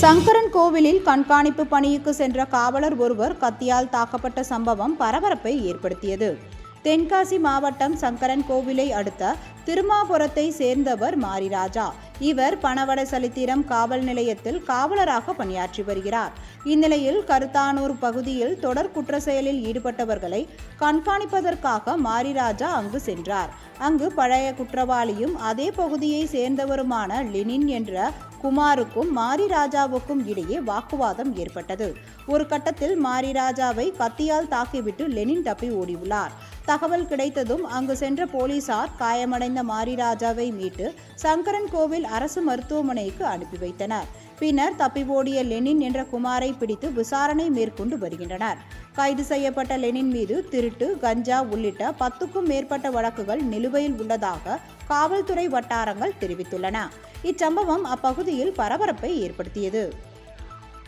சங்கரன் கோவிலில் கண்காணிப்பு பணிக்கு சென்ற காவலர் ஒருவர் கத்தியால் தாக்கப்பட்ட சம்பவம் பரபரப்பை ஏற்படுத்தியது. தென்காசி மாவட்டம் சங்கரன் கோவிலை அடுத்த திருமாபுரத்தை சேர்ந்தவர் மாரிராஜா. இவர் பணவட சலித்திரம் காவல் நிலையத்தில் காவலராக பணியாற்றி வருகிறார். இந்நிலையில் கருத்தானூர் பகுதியில் தொடர் குற்ற செயலில் ஈடுபட்டவர்களை கண்காணிப்பதற்காக மாரிராஜா அங்கு சென்றார். அங்கு பழைய குற்றவாளியும் அதே பகுதியை சேர்ந்தவருமான லெனின் என்ற குமாருக்கும் மாரிராஜாவுக்கும் இடையே வாக்குவாதம் ஏற்பட்டது. ஒரு கட்டத்தில் மாரிராஜாவை கத்தியால் தாக்கிவிட்டு லெனின் தப்பி ஓடியுள்ளார். தகவல் கிடைத்ததும் அங்கு சென்ற போலீசார் காயமடைந்த மாரிராஜாவை மீட்டு சங்கரன் கோவில் அரசு மருத்துவமனைக்கு அனுப்பி வைத்தனர். பின்னர் தப்பி ஓடிய லெனின் என்ற குமாரை பிடித்து விசாரணை மேற்கொண்டு வருகின்றனர். கைது செய்யப்பட்ட லெனின் மீது திருட்டு கஞ்சா உள்ளிட்ட பத்துக்கும் மேற்பட்ட வழக்குகள் நிலுவையில் உள்ளதாக காவல்துறை வட்டாரங்கள் தெரிவித்துள்ளன. இச்சம்பவம் அப்பகுதியில் பரபரப்பை ஏற்படுத்தியது.